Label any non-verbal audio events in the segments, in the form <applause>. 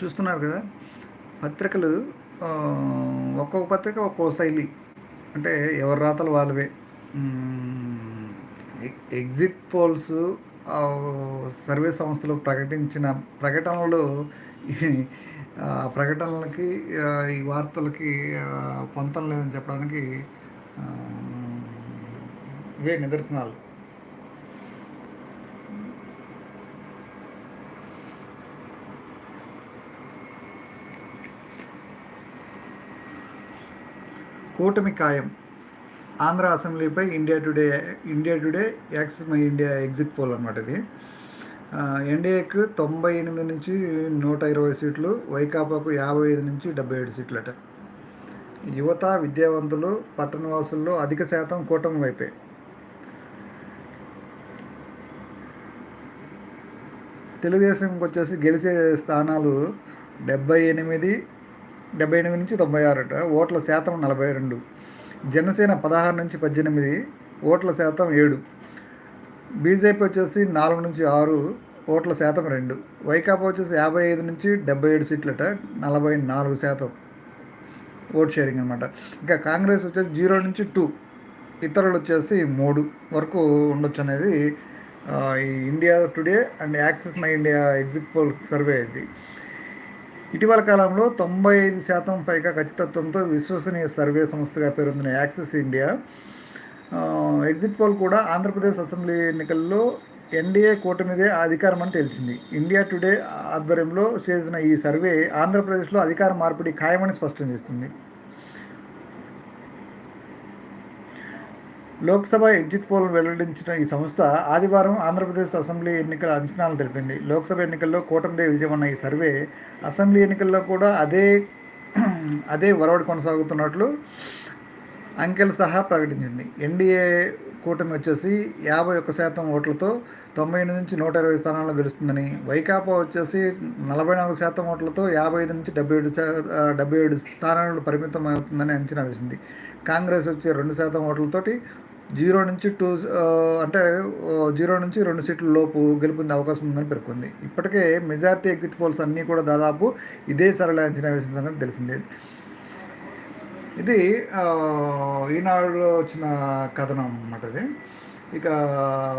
చూస్తున్నారు కదా పత్రికలు ఒక్కొక్క పత్రిక ఒక్కో శైలి. అంటే ఎవరి రాతలు వాళ్ళవే. ఎగ్జిట్ పోల్స్ సర్వే సంస్థలు ప్రకటించిన ప్రకటనలు ప్రకటనలకి ఈ వార్తలకి పొంతం లేదని చెప్పడానికి ఇవే నిదర్శనాలు. కూటమి ఖాయం. Andhra అసెంబ్లీపై India Today India Today Axis My India exit poll అనమాట ఇది. ఎన్డీఏకు తొంభై ఎనిమిది నుంచి నూట ఇరవై సీట్లు వైకాపాకు యాభై ఐదు నుంచి డెబ్బై ఏడు సీట్లట. యువత విద్యావంతులు పట్టణవాసుల్లో అధిక శాతం కూటమి వైపే. తెలుగుదేశంకి వచ్చేసి గెలిచే స్థానాలు డెబ్బై ఎనిమిది డెబ్బై ఎనిమిది నుంచి తొంభై ఆరుట ఓట్ల శాతం నలభై రెండు. జనసేన పదహారు నుంచి పద్దెనిమిది ఓట్ల శాతం ఏడు. బీజేపీ వచ్చేసి నాలుగు నుంచి ఆరు ఓట్ల శాతం రెండు. వైకాపా వచ్చేసి యాభై ఐదు నుంచి డెబ్బై ఏడు సీట్లట నలభై నాలుగు శాతం ఓట్ షేరింగ్ అనమాట ఇంకా కాంగ్రెస్ వచ్చేసి జీరో నుంచి టూ ఇతరులు వచ్చేసి మూడు వరకు ఉండొచ్చు అనేది ఈ India Today and Axis My India exit poll survey ఇది. ఇటీవల కాలంలో తొంభై ఐదు శాతం పైగా ఖచ్చితత్వంతో విశ్వసనీయ సర్వే సంస్థగా పేరొందిన యాక్సెస్ ఇండియా ఎగ్జిట్ పోల్ కూడా ఆంధ్రప్రదేశ్ అసెంబ్లీ ఎన్నికల్లో ఎన్డీఏ కూటమిదే అధికారం అని తెలిసింది ఇండియా టుడే ఆధ్వర్యంలో చేసిన ఈ సర్వే ఆంధ్రప్రదేశ్లో అధికార మార్పిడి ఖాయమని స్పష్టం చేస్తుంది. లోక్సభ ఎగ్జిట్ పోల్ వెల్లడించిన ఈ సంస్థ ఆదివారం ఆంధ్రప్రదేశ్ అసెంబ్లీ ఎన్నికల అంచనాలు తెలిపింది. లోక్సభ ఎన్నికల్లో కూటమిదే విజయమన్న ఈ సర్వే అసెంబ్లీ ఎన్నికల్లో కూడా అదే <clears throat> అదే వరవడి కొనసాగుతున్నట్లు అంకెలు సహా ప్రకటించింది. ఎన్డీఏ కూటమి వచ్చేసి యాభై ఒక్క శాతం ఓట్లతో తొంభై ఎనిమిది నుంచి నూట ఇరవై స్థానాల్లో గెలుస్తుందని వైకాపా వచ్చేసి నలభై నాలుగు శాతం ఓట్లతో యాభై ఐదు నుంచి డెబ్బై ఏడు డెబ్బై ఏడు స్థానాలు పరిమితం అవుతుందని అంచనా వేసింది. కాంగ్రెస్ వచ్చి రెండు శాతం ఓట్లతోటి జీరో నుంచి టూ అంటే జీరో నుంచి రెండు సీట్ల లోపు గెలుపొందే అవకాశం ఉందని పేర్కొంది. ఇప్పటికే మెజార్టీ ఎగ్జిట్ పోల్స్ అన్నీ కూడా దాదాపు ఇదే సరళ అంచనా వేసిన సంగతి తెలిసిందే. ఇది ఈనాడులో వచ్చిన కథనం అన్నమాట ఇది. ఇక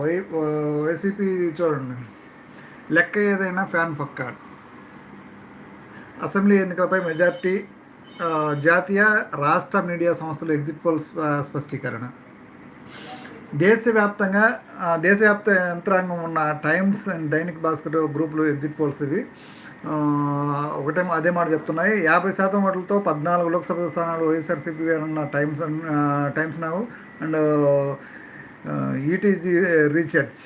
వై వైసీపీ చూడండి. లెక్క ఏదైనా ఫ్యాన్ పక్క. అసెంబ్లీ ఎన్నికలపై మెజార్టీ జాతీయ రాష్ట్ర మీడియా సంస్థలు ఎగ్జిట్ పోల్ స్పష్టీకరణ. దేశవ్యాప్తంగా దేశవ్యాప్త యంత్రాంగం ఉన్న టైమ్స్ అండ్ దైనిక్ భాస్కర్ గ్రూపులు ఎగ్జిట్ పోల్స్ ఇవి. ఒకటే అదే మాట చెప్తున్నాయి. యాభై శాతం ఓట్లతో పద్నాలుగు లోక్సభ స్థానాలు వైఎస్ఆర్సీపీ అన్న Times Times Now and ETG research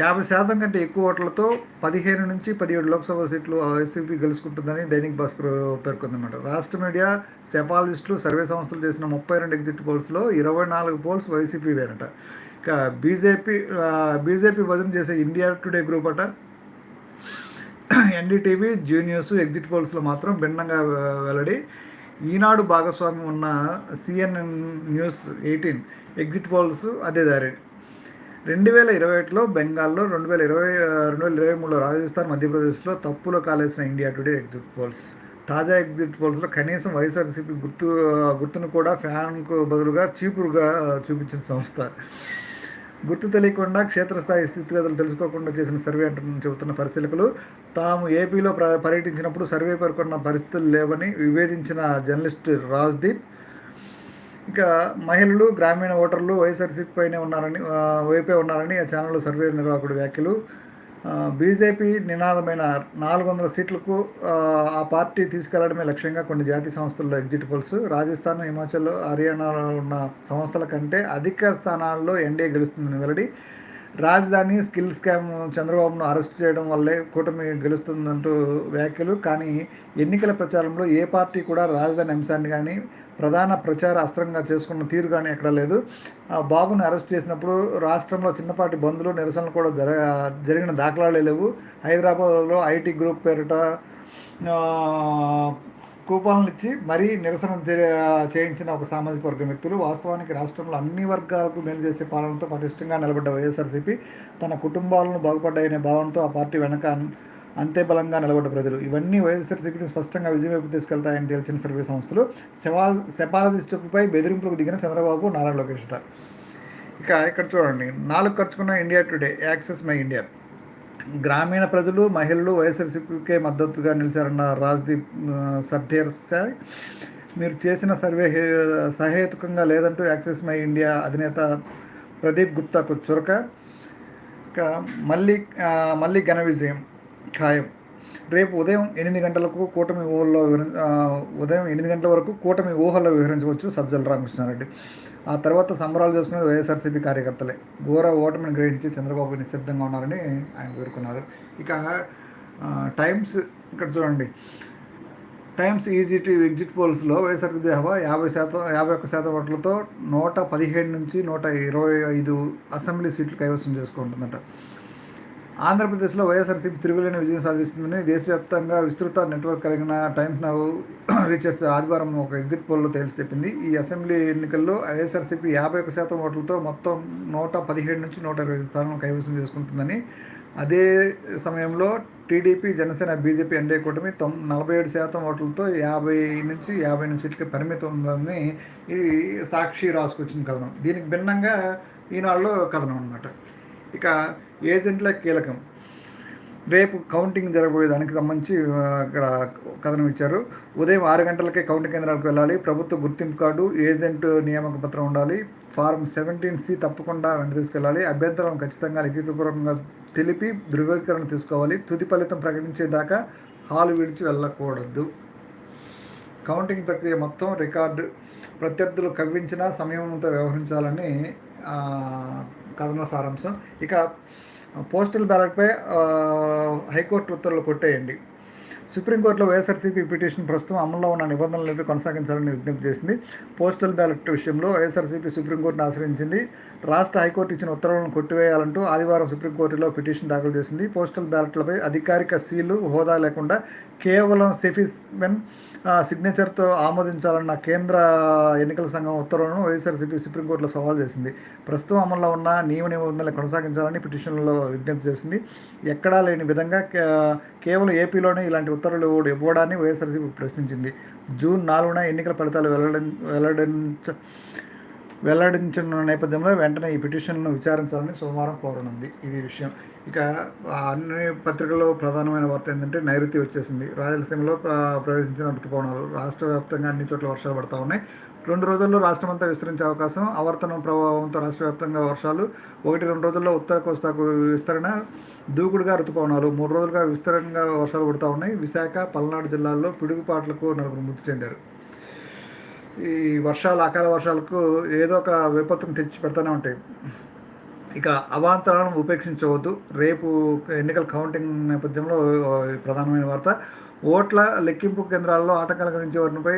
యాభై శాతం కంటే ఎక్కువ ఓట్లతో పదిహేను నుంచి పదిహేడు లోక్సభ సీట్లు వైసీపీ గెలుచుకుంటుందని దైనిక్ భాస్కర్ పేర్కొందన్నమాట. రాష్ట్ర మీడియా సెఫాలజిస్టులు సర్వే సంస్థలు చేసిన ముప్పై రెండు ఎగ్జిట్ పోల్స్లో ఇరవై నాలుగు పోల్స్ వైసీపీ వేనట ఇక బీజేపీ బీజేపీ భజన చేసే ఇండియా టుడే గ్రూప్ అట. ఎన్డీటీవీ జూనియర్స్ ఎగ్జిట్ పోల్స్లో మాత్రం భిన్నంగా వెల్లడి. ఈనాడు భాగస్వామి ఉన్న CNN News eighteen exit polls అదే దారి. రెండు వేల ఇరవై ఒకటిలో బెంగాల్లో రెండు వేల ఇరవై రెండు వేల ఇరవై మూడులో రాజస్థాన్ మధ్యప్రదేశ్లో తప్పులో కాలేసిన ఇండియా టుడే ఎగ్జిట్ పోల్స్. తాజా ఎగ్జిట్ పోల్స్లో కనీసం వైఎస్ఆర్సీపీ గుర్తు గుర్తును కూడా ఫ్యాన్కు బదులుగా చీపురుగా చూపించిన సంస్థ. గుర్తు తెలియకుండా క్షేత్రస్థాయి స్థితిగతులు తెలుసుకోకుండా చేసిన సర్వే అంటున్న చెబుతున్న పరిశీలకులు తాము ఏపీలో పర్యటించినప్పుడు సర్వే పేర్కొన్న పరిస్థితులు లేవని విభేదించిన జర్నలిస్ట్ రాజ్దీప్ ఇక మహిళలు గ్రామీణ ఓటర్లు వైఎస్ఆర్సీపీపైనే ఉన్నారని వైపే ఉన్నారని ఆ ఛానల్ సర్వే నిర్వాహకుడు వ్యాఖ్యలు. బీజేపీ నినాదమైన నాలుగు వందల సీట్లకు ఆ పార్టీ తీసుకెళ్ళడమే లక్ష్యంగా కొన్ని జాతీయ సంస్థల్లో ఎగ్జిట్ పోల్స్. రాజస్థాన్ హిమాచల్ హర్యానాలో ఉన్న సంస్థల కంటే అధిక స్థానాల్లో ఎన్డీఏ గెలుస్తుందని వెల్లడి. రాజధాని స్కిల్ స్కామ్ చంద్రబాబును అరెస్ట్ చేయడం వల్లే కూటమి గెలుస్తుందంటూ వ్యాఖ్యలు. కానీ ఎన్నికల ప్రచారంలో ఏ పార్టీ కూడా రాజధాని అంశాన్ని కానీ ప్రధాన ప్రచార అస్త్రంగా చేసుకున్న తీరు కానీ ఎక్కడ లేదు. బాబును బాబుని అరెస్ట్ చేసినప్పుడు రాష్ట్రంలో చిన్నపాటి బంధులు నిరసనలు కూడా జరగ జరిగిన దాఖలాలే లేవు. హైదరాబాద్లో ఐటీ గ్రూప్ పేరిట కూపన్లు ఇచ్చి మరీ నిరసన చేయించిన ఒక సామాజిక వర్గం వ్యక్తులు వాస్తవానికి రాష్ట్రంలో అన్ని వర్గాలకు మేలు చేసే పాలనతో పటిష్టంగా నిలబడ్డ వైఎస్ఆర్సీపీ తన కుటుంబాలను బాగుపడ్డాయనే భావనతో ఆ పార్టీ వెనక అంతే బలంగా నిలబడ్డ ప్రజలు. ఇవన్నీ వైఎస్ఆర్సీపీని స్పష్టంగా విజయం వైపు తీసుకెళ్తాయని తేల్చిన సర్వే సంస్థలు సెవాల్ సెపాలజిస్టుపై బెదిరింపులకు దిగిన చంద్రబాబు నారా లోకేష్ ఇక ఇక్కడ చూడండి. నాలుగు ఖర్చుకున్న India Today Axis My India. గ్రామీణ ప్రజలు మహిళలు వైఎస్ఆర్సీపీకే మద్దతుగా నిలిచారన్న రాజ్దీప్ సర్దేర్ సాయ్. మీరు చేసిన సర్వే సహేతుకంగా లేదంటూ యాక్సెస్ మై ఇండియా అధినేత ప్రదీప్ గుప్తాకు చురక. మళ్ళీ మళ్ళీ ఘన విజయం. ఖాయం. రేపు ఉదయం ఎనిమిది గంటలకు కూటమి ఊహల్లో వివరి- ఉదయం ఎనిమిది గంటల వరకు కూటమి ఊహల్లో వివరించవచ్చు సజ్జల రామకృష్ణారెడ్డి. ఆ తర్వాత సంబరాలు చేసుకునేది వైఎస్ఆర్సీపీ కార్యకర్తలే. ఘోర ఓటమిని గ్రహించి చంద్రబాబు నిశ్శబ్దంగా ఉన్నారని ఆయన పేర్కొన్నారు. ఇక టైమ్స్ ఇక్కడ చూడండి. టైమ్స్ ఈజీటీ ఎగ్జిట్ పోల్స్లో వైఎస్ఆర్సీపీ హవా యాభై శాతం యాభై ఒక్క శాతం ఓట్లతో నూట పదిహేడు నుంచి నూట ఇరవై ఐదు అసెంబ్లీ సీట్లు కైవసం చేసుకుంటుందట. ఆంధ్రప్రదేశ్లో వైఎస్ఆర్సీపీ తిరుగులేని విజయం సాధిస్తుందని దేశవ్యాప్తంగా విస్తృత నెట్వర్క్ కలిగిన టైమ్స్ నవ్ రీసెర్చ్ ఆదివారం ఒక ఎగ్జిట్ పోల్లో తేల్చి చెప్పింది. ఈ అసెంబ్లీ ఎన్నికల్లో వైఎస్ఆర్సీపీ యాభై ఒక శాతం ఓట్లతో మొత్తం నూట పదిహేడు నుంచి నూట ఇరవై ఐదు కైవసం చేసుకుంటుందని. అదే సమయంలో టీడీపీ జనసేన బీజేపీ ఎన్డీఏ కూటమి తొమ్ నలభై ఏడు శాతం ఓట్లతో యాభై నుంచి యాభై ఎనిమిది సీట్లకి పరిమితం ఉందని ఇది సాక్షి రాసుకొచ్చిన కథనం. దీనికి భిన్నంగా ఈనాడులో కథనం అనమాట ఇక ఏజెంట్ల కీలకం. రేపు కౌంటింగ్ జరగబోయే దానికి సంబంధించి అక్కడ ఇక్కడ కథనం ఇచ్చారు. ఉదయం ఆరు గంటలకే కౌంటింగ్ కేంద్రాలకు వెళ్ళాలి. ప్రభుత్వ గుర్తింపు కార్డు ఏజెంట్ నియామక పత్రం ఉండాలి. ఫారం సెవెంటీన్ సి తప్పకుండా వెంట తీసుకెళ్ళాలి. అభ్యంతరం ఖచ్చితంగా లిఖితపూర్వకంగా తెలిపి ధృవీకరణ తీసుకోవాలి. తుది ఫలితం ప్రకటించేదాకా హాల్ విడిచి వెళ్ళకూడదు. కౌంటింగ్ ప్రక్రియ మొత్తం రికార్డు ప్రత్యర్థులు కవ్వించిన సమయంతో వ్యవహరించాలని కథన సారాంశం. ఇక పోస్టల్ బ్యాలెట్పై హైకోర్టు ఉత్తర్వులు కొట్టేయండి. సుప్రీంకోర్టులో వైఎస్ఆర్సీపీ పిటిషన్ ప్రస్తుతం అమల్లో ఉన్న నిబంధనలను కొనసాగించాలని విజ్ఞప్తి చేసింది. పోస్టల్ బ్యాలెట్ విషయంలో వైఎస్ఆర్సీపీ సుప్రీంకోర్టును ఆశ్రయించింది. రాష్ట్ర హైకోర్టు ఇచ్చిన ఉత్తర్వులను కొట్టివేయాలంటూ ఆదివారం సుప్రీంకోర్టులో పిటిషన్ దాఖలు చేసింది. పోస్టల్ బ్యాలెట్లపై అధికారిక సీలు హోదా లేకుండా కేవలం సెఫిస్మెన్ సిగ్నేచర్తో ఆమోదించాలన్న కేంద్ర ఎన్నికల సంఘం ఉత్తర్వులను వైఎస్ఆర్సీపీ సుప్రీంకోర్టులో సవాల్ చేసింది. ప్రస్తుతం అమల్లో ఉన్న నియమ నిబంధనలు కొనసాగించాలని పిటిషన్లో విజ్ఞప్తి చేసింది. ఎక్కడా లేని విధంగా కేవలం ఏపీలోనే ఇలాంటి ఉత్తర్వులు ఇవ్వడాన్ని వైఎస్ఆర్సీపీ ప్రశ్నించింది. జూన్ నాలుగున ఎన్నికల ఫలితాలు వెల్లడి వెల్లడించ వెల్లడించిన నేపథ్యంలో వెంటనే ఈ పిటిషన్ను విచారించాలని సోమవారం కోరనుంది. ఇది విషయం. ఇక అన్ని పత్రికల్లో ప్రధానమైన వార్త ఏంటంటే నైరుతి వచ్చేసింది. రాయలసీమలో ప్రవేశించిన ఋతుపవనాలు. రాష్ట్ర వ్యాప్తంగా అన్ని చోట్ల వర్షాలు పడతా ఉన్నాయి. రెండు రోజుల్లో రాష్ట్రమంతా విస్తరించే అవకాశం ఆవర్తనం ప్రభావంతో రాష్ట్ర వ్యాప్తంగా వర్షాలు ఒకటి రెండు రోజుల్లో ఉత్తర కోస్తాకు విస్తరణ దూకుడుగా ఋతుపవనాలు మూడు రోజులుగా విస్తరణగా వర్షాలు పడుతూ ఉన్నాయి. విశాఖ పల్నాడు జిల్లాల్లో పిడుగుపాట్లకు నలుగురు మృతి చెందారు. ఈ వర్షాలు అకాల వర్షాలకు ఏదో ఒక విపత్తును తెచ్చి పెడతానే ఉంటాయి. ఇక అవాంతరాలను ఉపేక్షించవద్దు. రేపు ఎన్నికల కౌంటింగ్ నేపథ్యంలో ప్రధానమైన వార్త. ఓట్ల లెక్కింపు కేంద్రాల్లో ఆటంకాలు కలిగించే వారిపై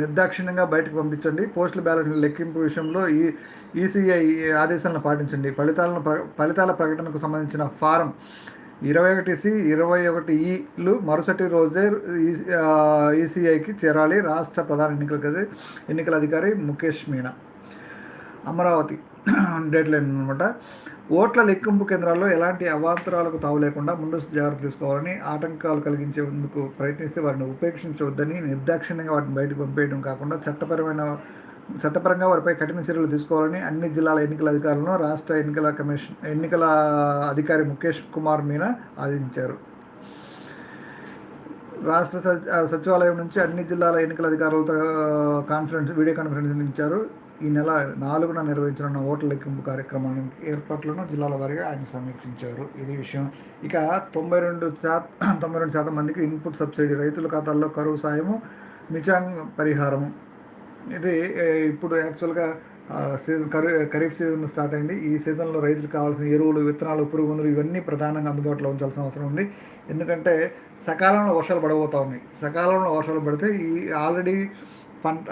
నిర్దాక్షిణ్యంగా బయటకు పంపించండి. పోస్టల్ బ్యాలెట్ లెక్కింపు విషయంలో ఈ ఈసీఐ ఆదేశాలను పాటించండి. ఫలితాలను ప్ర ఫలితాల ప్రకటనకు సంబంధించిన ఫారం ఇరవై ఒకటి సి ఇరవై ఒకటి ఈలు మరుసటి రోజే ఈసీఐకి చేరాలి. రాష్ట్ర ప్రధాన ఎన్నికల ఎన్నికల అధికారి ముఖేష్ మీనా. అమరావతి డెడ్ లైన్ అనమాట ఓట్ల లెక్కింపు కేంద్రాల్లో ఎలాంటి అవాంతరాలకు తావు లేకుండా ముందస్తు జాగ్రత్త తీసుకోవాలని ఆటంకాలు కలిగించేందుకు ప్రయత్నిస్తే వారిని ఉపేక్షించవద్దని నిర్దాక్షిణ్యంగా వాటిని బయటకు పంపేయడం కాకుండా చట్టపరమైన చట్టపరంగా వారిపై కఠిన చర్యలు తీసుకోవాలని అన్ని జిల్లాల ఎన్నికల అధికారులను రాష్ట్ర ఎన్నికల కమిషన్ ఎన్నికల అధికారి ముఖేష్ కుమార్ మీనా ఆదేశించారు. రాష్ట్ర ఆ, సచివాలయం నుంచి అన్ని జిల్లాల ఎన్నికల అధికారులతో కాన్ఫరెన్స్ వీడియో కాన్ఫరెన్స్ నిర్మించారు ఈ నెల నాలుగున నిర్వహించనున్న ఓట్ల లెక్కింపు కార్యక్రమానికి ఏర్పాట్లను జిల్లాల వారీగా ఆయన సమీక్షించారు. ఇది విషయం. ఇక తొంభై రెండు శాతం తొంభై రెండు శాతం మందికి ఇన్పుట్ సబ్సిడీ రైతుల ఖాతాల్లో కరువు సాయము మిచాంగ్ పరిహారము. ఇది ఇప్పుడు యాక్చువల్గా సీజన్ ఖరీ ఖరీఫ్ సీజన్ స్టార్ట్ అయింది. ఈ సీజన్లో రైతులకు కావాల్సిన ఎరువులు విత్తనాలు పురుగు మందులు ఇవన్నీ ప్రధానంగా అందుబాటులో ఉంచాల్సిన అవసరం ఉంది. ఎందుకంటే సకాలంలో వర్షాలు పడబోతూ ఉన్నాయి. సకాలంలో వర్షాలు పడితే ఈ ఆల్రెడీ పంట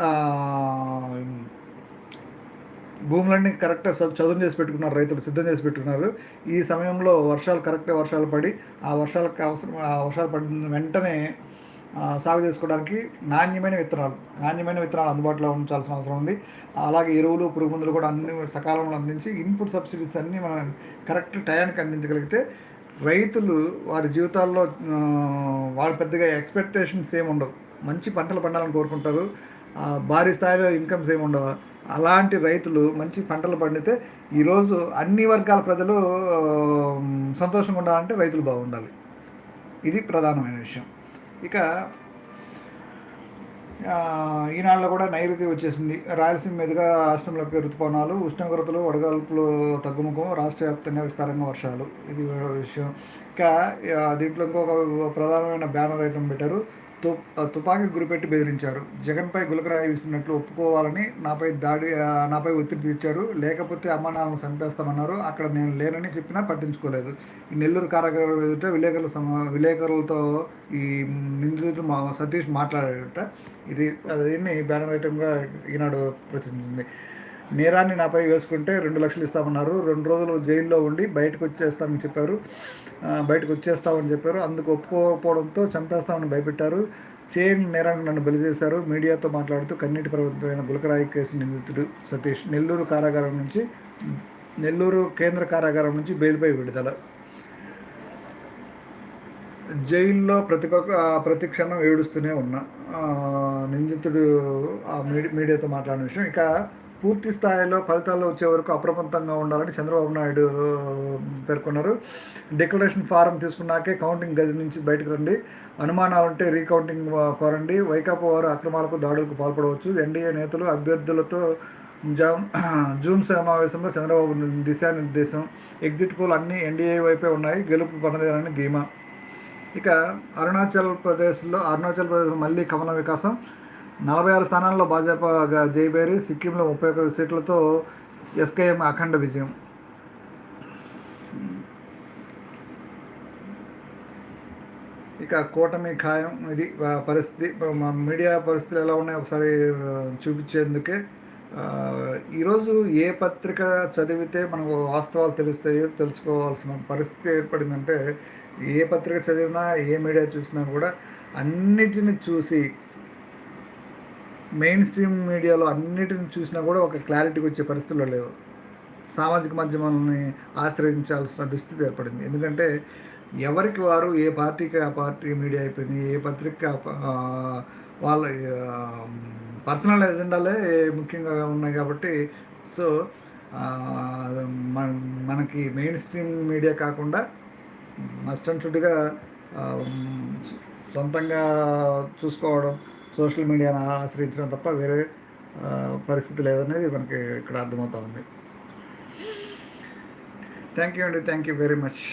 భూములన్నీ కరెక్ట్గా చదును చేసి పెట్టుకున్నారు రైతులు సిద్ధం చేసి పెట్టుకున్నారు. ఈ సమయంలో వర్షాలు కరెక్ట్గా వర్షాలు పడి ఆ వర్షాలకు అవసరం ఆ వర్షాలు పడిన వెంటనే సాగు చేసుకోవడానికి నాణ్యమైన విత్తనాలు నాణ్యమైన విత్తనాలు అందుబాటులో ఉంచాల్సిన అవసరం ఉంది. అలాగే ఎరువులు పురుగు మందులు కూడా అన్ని సకాలంలో అందించి ఇన్పుట్ సబ్సిడీస్ అన్నీ మనం కరెక్ట్ టయానికి అందించగలిగితే రైతులు వారి జీవితాల్లో వాళ్ళు పెద్దగా ఎక్స్పెక్టేషన్స్ ఏమి ఉండవు మంచి పంటలు పండాలని కోరుకుంటారు. భారీ స్థాయిలో ఇన్కమ్స్ ఏమి ఉండవు అలాంటి రైతులు మంచి పంటలు పండితే ఈరోజు అన్ని వర్గాల ప్రజలు సంతోషంగా ఉండాలంటే రైతులు బాగుండాలి. ఇది ప్రధానమైన విషయం. ఇక ఆ, కూడా నైరుతి వచ్చేసింది. రాయలసీమ మీదుగా రాష్ట్రంలోకి ఋతుపవనాలు ఉష్ణోగ్రతలు వడగాల్పులు తగ్గుముఖం రాష్ట్ర వ్యాప్తంగా విస్తారంగా వర్షాలు. ఇది విషయం. ఇంకా దీంట్లో ఇంకొక ప్రధానమైన బ్యానర్ ఐటమ్ పెట్టారు. తుపాకీ గురిపెట్టి బెదిరించారు. జగన్పై గులకరాయి ఇస్తున్నట్లు ఒప్పుకోవాలని నాపై దాడి నాపై ఒత్తిడి తీర్చారు లేకపోతే అమ్మ చంపేస్తామన్నారు. అక్కడ నేను లేనని చెప్పినా పట్టించుకోలేదు. ఈ నెల్లూరు కారాగారం ఎదుట విలేకరుల సమ విలేకరులతో ఈ నిందితుడు మా సతీష్ మాట్లాడాడట. ఇది దీన్ని బ్యానర్ ఐటమ్గా ఈనాడు ప్రచురించింది. నేరాన్ని నాపై వేసుకుంటే రెండు లక్షలు ఇస్తామన్నారు. రెండు రోజులు జైల్లో ఉండి బయటకు వచ్చేస్తామని చెప్పారు. బయటకు వచ్చేస్తామని చెప్పారు. అందుకు ఒప్పుకోకపోవడంతో చంపేస్తామని భయపెట్టారు. చేయని నేరాన్ని నన్ను బలి చేశారు మీడియాతో మాట్లాడుతూ కన్నీటి ప్రభుత్వమైన గులకరాయి కేసు నిందితుడు సతీష్ నెల్లూరు కారాగారం నుంచి నెల్లూరు కేంద్ర కారాగారం నుంచి బెయిల్పై విడుదల. జైల్లో ప్రతిపక్ష ప్రతి క్షణం ఏడుస్తూనే ఉన్నా. నిందితుడు ఆ మీడి మీడియాతో మాట్లాడిన విషయం. ఇక పూర్తి స్థాయిలో ఫలితాలు వచ్చే వరకు అప్రమత్తంగా ఉండాలని చంద్రబాబు నాయుడు పేర్కొన్నారు. డిక్లరేషన్ ఫారం తీసుకున్నాకే కౌంటింగ్ గది నుంచి బయటకు రండి. అనుమానాలు ఉంటే రీకౌంటింగ్ కోరండి. వైకాపా వారు అక్రమాలకు దాడులకు పాల్పడవచ్చు. ఎన్డీఏ నేతలు అభ్యర్థులతో జామ్ <clears throat> జూమ్ సమావేశంలో చంద్రబాబు దిశానిర్దేశం. ఎగ్జిట్ పోల్ అన్నీ ఎన్డీఏ వైపే ఉన్నాయి. గెలుపు పనదేనని ధీమా. ఇక అరుణాచల్ ప్రదేశ్లో అరుణాచల్ ప్రదేశ్లో మళ్ళీ కమల వికాసం. నలభై ఆరు స్థానాల్లో భాజపా జైబేరి సిక్కింలో ముప్పై ఒక సీట్లతో ఎస్కేఎం అఖండ విజయం. ఇక కూటమి ఖాయం ఇది పరిస్థితి మా మీడియా పరిస్థితులు ఎలా ఉన్నాయో ఒకసారి చూపించేందుకే ఈరోజు ఏ పత్రిక చదివితే మనకు వాస్తవాలు తెలుస్తాయో తెలుసుకోవాల్సిన పరిస్థితి ఏర్పడిందంటే ఏ పత్రిక చదివినా ఏ మీడియా చూసినా కూడా అన్నిటిని చూసి మెయిన్ స్ట్రీమ్ మీడియాలో అన్నిటిని చూసినా కూడా ఒక క్లారిటీకి వచ్చే పరిస్థితుల్లో లేవు. సామాజిక మాధ్యమాలని ఆశ్రయించాల్సిన దుస్థితి ఏర్పడింది. ఎందుకంటే ఎవరికి వారు ఏ పార్టీకి ఆ పార్టీ మీడియా అయిపోయింది ఏ పత్రిక వాళ్ళ పర్సనల్ ఎజెండాలే ముఖ్యంగా ఉన్నాయి కాబట్టి సో మనకి మెయిన్ స్ట్రీమ్ మీడియా కాకుండా మస్ట్ అండ్ షుడ్గా సొంతంగా చూసుకోవడం సోషల్ మీడియాను ఆశ్రయించడం తప్ప వేరే పరిస్థితి లేదనేది మనకి ఇక్కడ అర్థమవుతా ఉంది. థ్యాంక్ యూ అండి. Thank you very much